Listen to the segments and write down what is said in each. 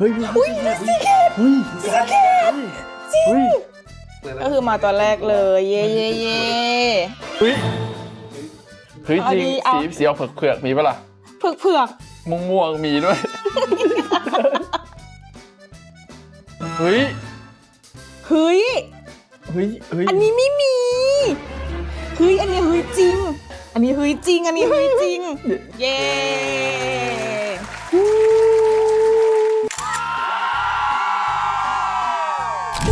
เฮ้ยอุ้ยซีเคทเฮ้ยซีเคทเฮ้ยก็คือมาตัวแรกเลย เย่เย่เย่เฮ้ยเฮ้ยจริงเอาสีดิเอาสีออกเผือกๆมีปะล่ะเผือกเผือกม่วงม่วงๆมีด้วยเฮ้ยเฮ้ยเฮ้ยเฮ้ยอันนี้ไม่มีเฮ้ยอันนี้เฮ้ยจริง อันนี้เฮ้ยจริง อันนี้เฮ้ยจริง เย้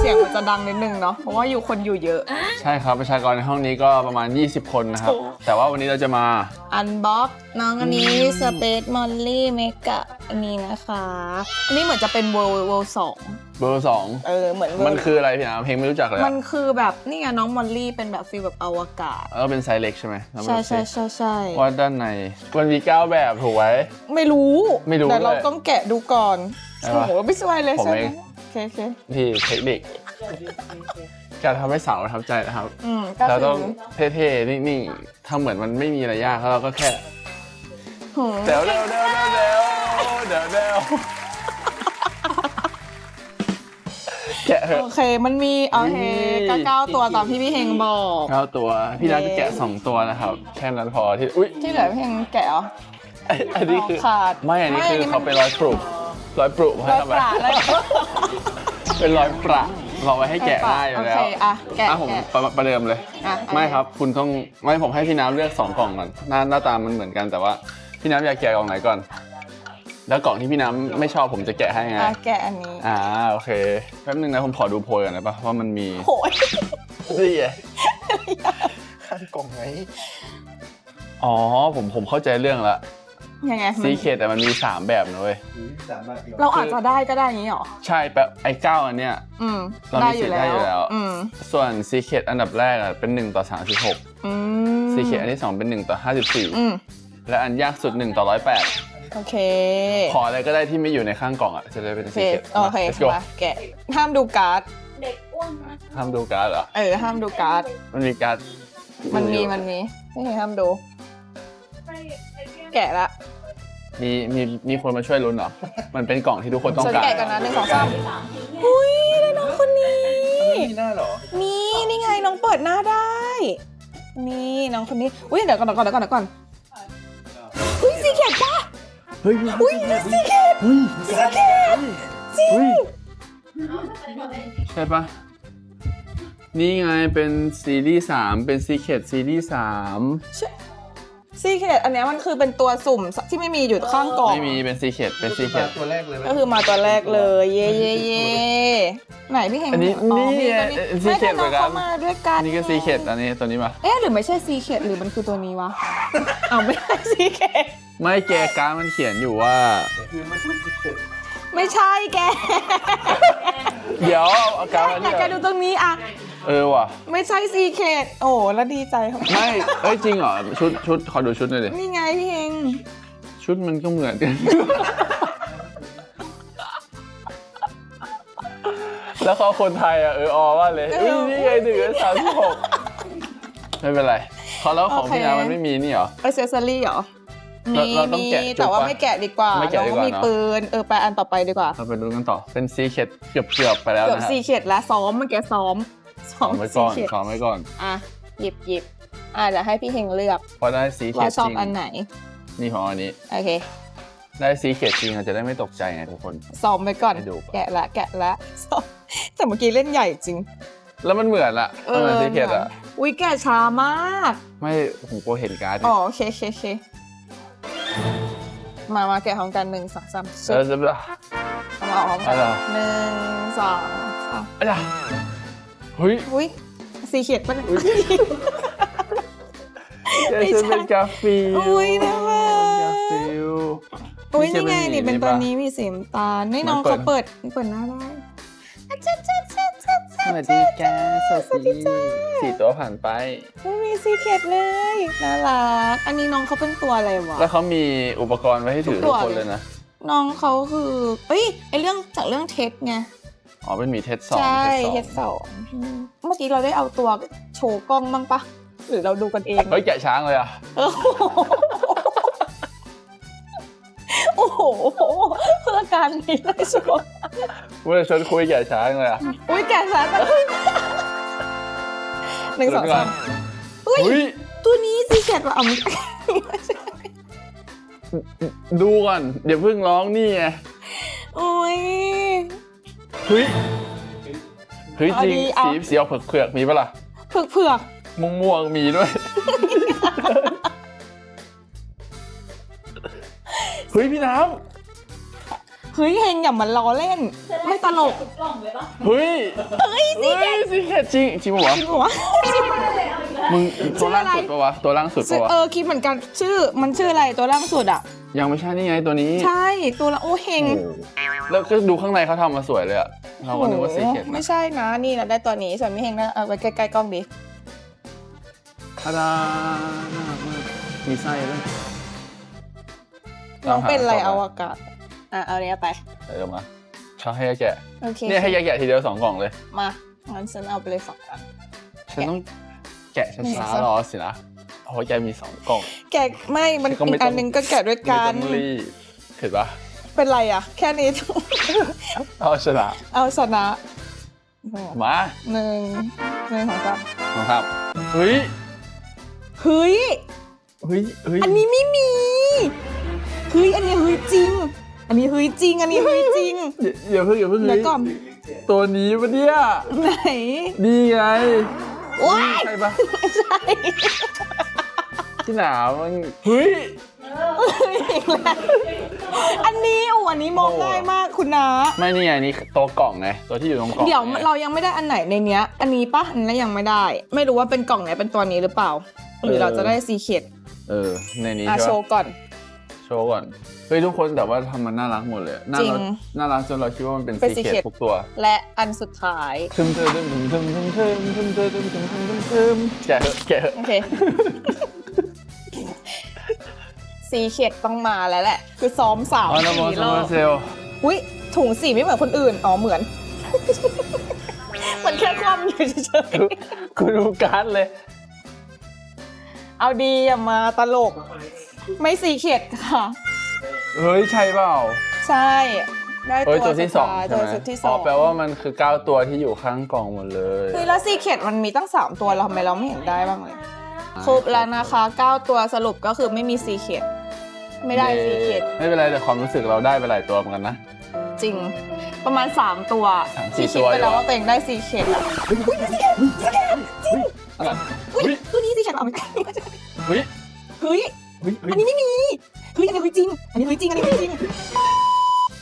สียงมันจะดังนิดนึงเนาะเพราะว่าอยู่คนอยู่เยอะ ใช่ครับประชากรในห้องนี้ก็ประมาณ 20 คนนะครับ แต่ว่าวันนี้เราจะมา อันบ็อกน้องอันนี้สเปซมอลลี่เมกะอันนี้นะคะอันนี้เหมือนจะเป็นเว r ร์เวลสองเบอร์สองเออเหมือน World มันคืออะไรพี่นะเพลงไม่รู้จักเลยมัอะนคือแบบนี่ไงน้องมอลลี่เป็นแบบฟีลแบบอวกาศแล้วก็เป็นไซส์เล็กใช่ไหมแล้วมันใช่ใช่ใช่ใช่ว่าด้านในมันมีเก้าแบบถูกไหม ไม่รู้ไม่รู้แต่เราด้วยต้องแกะดูก่อนได้โอ้ปะโหไม่สวยเลยผมใช่ไหเอมงโอ เคโอเคที่เทคนิค การทำให้สาวประทับใจนะครับ อืมก็เราคืต้อองเท่ๆนิ่งๆทำเหมือนมันไม่มีอะไรยากแล้วเราก็แค่หืมเดวเดวเดวเดวเดวเดวเดวแกะเหอะ โอเคมันมีโอเคนี่ก็เก้าตัวตามที่พี่เฮงบอก เก้าตัวพี่นัทจะแกะสองตัวนะครับ แค่นั้นพอที่อุ้ยที่เหลือพี่เฮงแกะเหรอไอ้อันนี้คือ ขาดไม่อันนี้ไม่คืออันนี้เขาเป็นรอยปรุรอยปรุรให้อยทำไมประเลย เป็นรอยประเราไว้ให้แกะได้อยู่แล้วโอเคอะแกะอะผมแกะ ประประเดิมเลย อะไม่ครับ คุณต้องไม่ผมให้พี่น้ำเลือกสองกล่องก่อนหน้าหน้าตามันเหมือนกันแต่ว่าพี่น้ำอยากแกะกล่องไหนก่อน แล้วกล่องที่พี่น้ำไม่ชอบผมจะแกะให้ไง อะแกะอันนี้อ่าโอเคแป๊บนึงนะผมขอดูโพยก่อนนะปะว่ามันมีโอ้ยนี่ไงข้างกล่องไงอ๋อผมผมเข้าใจเรื่องละ ยังไงมันซีเคแต่มันมี 3 แบบนะเว้ย สามบาทเดียวเราอาจจะได้ก็ได้อย่างนี้หรอ ใช่แบบไอ้เก้าอันเนี้ย อืม เรามีสิทธิ์ได้อยู่แล้ว อืม ส่วนซีเคอันดับแรกอะเป็น1ต่อ36อืมซีเคอันที่ 2 เป็น 1 ต่อ อืม 54 และอันยากสุด 1 ต่อ 108 โอเคขออะไรก็ได้ที่ไม่อยู่ในข้างกล่องอะจะได้เป็นโอซีเคเคโอเค let's go มาแกะห้ามดูการ์ดห้ามดูการ์ดเหรอ เออ ห้ามดูการ์ด มันมีการ์ดมันมีมันมีไม่ให้ห้ามดู แกะละมีมีมีคนมาช่วยลุ้นเหรอ มันเป็นกล่องที่ทุกคนต้องฉันการแกะกันนะหนึ่งสองสามอุ้ยได้น้องคนนี้มีหน้าเหรอมีนี่ไงน้องเปิดหน้าได้ นี่น้องคนนี้อุ้ยเดี๋ยวก่อนเดี๋ยวก่อนเดี๋ยวก่อนเดี๋ยวก่อนอุ้ยซีเกตปะเฮ้ยอุ้ยซีเกตเฮ้ยซีเกตจริงเฮ้ยใช่ปะนี่ไงเป็นซีรีส์สามเป็นซีเคทซีรีส์สาม ซีเกตอันเนี้ยมันคือเป็นตัวสุ่มที่ไม่มีอยู่ข้างกล่อง ไม่มีเป็นซีเคทเป็นซีเคทตัวแรกเลยไหมก็คือมาตัวแรกเลย เย่เย่เย่ไหนพี่เฮงอันนี้อ๋อนี่มีตัวเอ่อ Secret ไม่เหมือนกัน เขามาด้วยกันอันนี้ก็ซีเคทอันนี้ตัวนี้ปะเอ๊ะหรือไม่ใช่ซีเคทหรือมันคือตัวนี้วะ เอาไม่ใช่ซีเคทไม่แกการดมันเขียนอยู่ว่า คือไม่ใช่สิบเจ็ดไม่ใช่แกเดี๋ยวเอาการดมาแต่ที่แกดูตรงนี้อะ เออว่ะ ไม่ใช่ซีเคทโอ้แล้วดีใจครับไม่เอ้ยจริงเหรอ ชุดชุดขอดูชุดหน่อยดิ นี่ไงพี่เฮงชุดมันก็เหมือนกัน แล้วเขาคนไทยอะเอออว่าเลยอุ้ยนี่ไงหนึ่งสามสิบหกไม่เป็นไรเขาแล้วของพี่นามันไม่มีนี่เหรออ c เซสซอรี่เหรอเรามีเราต้องมีแกะจุกแต่ว่าปะไม่แกะดีกว่าไม่แกะดีกว่าน้องมีเนอะปืนเออไปอันต่อไปดีกว่าเราไปดูกันต่อเป็นซีเคทเกือบเกือบๆไปแล้วเกือบนะฮะซีเคทแล้วซ้อมเมื่อกี้ซ้อม ซ้อขมอไว้ซีก่อนเคทขอไว้ก่อน อะหยิบหยิบอะเดี๋ยวให้พี่เฮงเลือกเพราะได้ซีเคว่าทชอจบริงอันไหน นี่ของอันนี้ โอเคได้ซีเคทจริงอาจจะได้ไม่ตกใจไงทุกคน ซ้อมไปก่อน ให้ดูก่อน แกะละแกะละซ้อมแต่เมื่อกี้เล่นใหญ่จริง แล้วมันเหมือนละมันเหมือนซีเคทอะอุ้ยแกะช้ามากไม่ผมกลัวเห็นการ์ดอ๋อโอเคโอเคโอเคมามาแกะของกันหนึ่งสองสามเออจะแบบเอามาเอามาอะไรหนึ่งสองสาม อะไร เฮ้ยอุ้ยสีเขียดปะเนี่ยเดี๋ยวฉันเป็นกาฟิลอุ๊ยน่ารักกาฟิลอุ้ยนี่นี่ไงจะเป็นนี่เป็นนี่ตัวปะนี้มีสีน้ำตาลนี่มันน้องเปิเขาดเปิดเปิดหน้าได้อะจ๊ะจ๊ะจ๊ะจ๊ะจ๊ะสวัสดีแกสวัสดีสี่ตัวผ่านไป ไม่มีสีเขียดเลยน่ารัก อันนี้น้องเขาเป็นตัวอะไรวะ แล้วเขามีอุปกรณ์ไว้ให้ถือทุทุกกตัวคนเลยนะ น้องเขาคือ เอ้ยไอเรื่องจากเรื่องเท็ดไง อ๋อเป็นหมีเทสสองใช่เทเท็สดสสององเมื่อกี้เราได้เอาตัวโชว์กล้องบ้างปะหรือเราดูกันเองเฮ้ยแกะช้างเลยอะเออโอ้โหเพื่อการนี้เลยชัวร์เมื่อชวนคุยแก่ช้างเลยอะอุ้ยแกะซะแต่หนึ่งสองสามอุ้ยอุ้ยตัวนี้ซีเกตว่ะเอาไม่ดูก่อนเดี๋ยวเพิ่งร้องนี่ไงโอ้ย เฮ้ยเฮ้ยเอาจริงดีเอาสีสีออกเผือกๆมีปะล่ะเผือกเผือกม่วงม่วงๆมีด้วย เฮ้ยพี่น้เฮ้ยเฮงอย่ามาล้อเล่น ไม่ตลกำเฮ้ยเฮ้ยสีเกตสีเกตจริงจริงปะวะจริงเหรอวะ มึงชื่ตัวอล่างอะไร สุดปะวะตัวล่างสุดปะวะเออคิดเหมือนกันชื่อมันชื่ออะไรตัวล่างสุดอะ ยังไม่ใช่นี่ไงตัวนี้ ใช่ตัวละโอ้เฮงโอ้โหแล้วก็ดูข้างในเขาทำมาสวยเลยอะเราก็นึกว่าสีเกตโอ้ไม่ใช่นะนี่เราได้ตัวนี้ส่วนไม่เฮงนะเอาไปใกล้ๆกล้องดิทาดาน่ารักมากมีไส้ด้วยน้องเป็นอะไรตามหาเอาอากาศอะเอาเนี้ยไปเออมาชอบให้ยายแกะโอเคเนี่ยให้ยายแกะทีเดียวสองกล่องเลย มางั้นฉันเอาไปเลยสองอันฉันต้อง แกะช้าหนึ่งๆสองรอสินะเพราะว่าแกมีสองกล่อง แกะไม่ มันก็ไม่อีกอันต้องหนึ่งก็แกะด้วยไม่กัต้น องรีบเห็นปะเป็นไรอะ แค่นี้ เอาชนะเอาชนะมาหนึ่งหนึ่งสองสามนะครับเฮ้ยเฮ้ย เฮ้ยเฮ้ยอันนี้ไม่มีเฮ้ยอันนี้เฮ้ยจริง อันนี้เฮ้ยจริง อันนี้เฮ้ยจริง อย่าอย่าเพิ่งอย่าเพิ่งเดี๋ยวเฮ้ยก่อน ตัวนี้ปะเนี่ย ไหน นี่ไง ว้ายใช่ปะไม่ใช่ที่หนาวมันเฮ้ยอีกแล้วอันนี้โอ้อันนี้มองโอ้ง่ายมากคุณนะ ไม่นี่ไงนี่ตัวกล่องไงตัวที่อยู่ตรงกล่องเดี๋ยวไงเรายังไม่ได้อันไหนในเนี้ย อันนี้ปะอันนั้นยังไม่ได้ ไม่รู้ว่าเป็นกล่องไหนเป็นตัวนี้หรือเปล่า หรือเราจะได้ซีเค็ดเออในนี้อะใช่โชปะว์ก่อน ชว์ก่อน เฮ้ยทุกคนแต่ว่าทำมันน่ารักหมดเลย น่ารัก จริง น่ารักจนเราคิดว่ามันเป็นซีเค secret ทุกตัวและอันสุดท้าย ทึมเติมทึมเติมทึมเติมทึมเติมทึมเติมทึมเติมแกะเถอะแกะเถอะโอเค สีเขียดต้องมาแล้วแหละ คือซ้อมสาวอ๋อนมสีรอมเซลอุ้ยถุงสีไม่เหมือนคนอื่น อ๋อเหมือน มันแค่ความอยู่เฉยกูกูดูการ์ดเลยเอาดีอย่ามาตลก ไม่ซีเค็ดค่ะ เฮ้ยใช่เปล่าใช่ ได้เฮ้ยตัตัววที่สองท้ายใช่ไหมตัวที่สอ๋อองแปลว่ามันคือเก้าตัวที่อยู่ข้างกล่องหมดเลยเฮ้ยแล้วซีเค็ดมันมีตั้ง 3 ตัวเราทำไมเราไม่เห็นได้บ้างเลย ครบแล้วนะคะ 9 ตัวสรุปก็คือไม่มีซีเค็ดไม่ได้ซีเค็ดไม่เป็นไรแต่ความรู้สึกเราได้ไปหลายตัวเหมือนกันนะ จริง ประมาณ 3 ตัวสามสี่ที่คิดตัวไปแล้วอยู่อะ ว่าตัวเองได้ซีเค็ดอะอะไรอุ้ยเฮ้ยตัวนี้ซีเค็ดเอาไม่ได้เฮ้ยเฮ้ย เฮ้ย อันนี้ไม่มีเฮ้ยอันนี้เฮ้ยจริง อันนี้เฮ้ยจริง อันนี้เฮ้ยจริง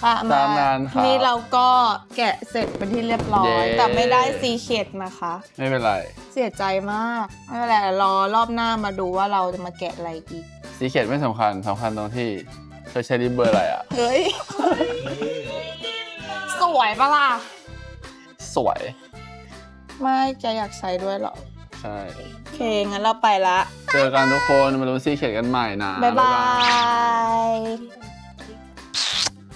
ค่ะตามนั้นครับนี่เราก็แกะเสร็จเป็นที่เรียบร้อเย้ยแต่ไม่ได้ซีเค็ดนะคะ ไม่เป็นไร เสียใจมาก ไม่เป็นไรรอรอบหน้ามาดูว่าเราจะมาแกะอะไรอีก สีเขตไม่สำคัญสำคัญตรงที่เธอใช้ริบเบอร์อะไรอะ เฮ้ย สวยปะล่ะ สวย ไม่จะอยากใช้ด้วยเหรอ ใช่ โอเค งั้นเราไปละ เจอกันทุกคน มาลุ้นซีเขตกันใหม่นะ บ๊ายบาย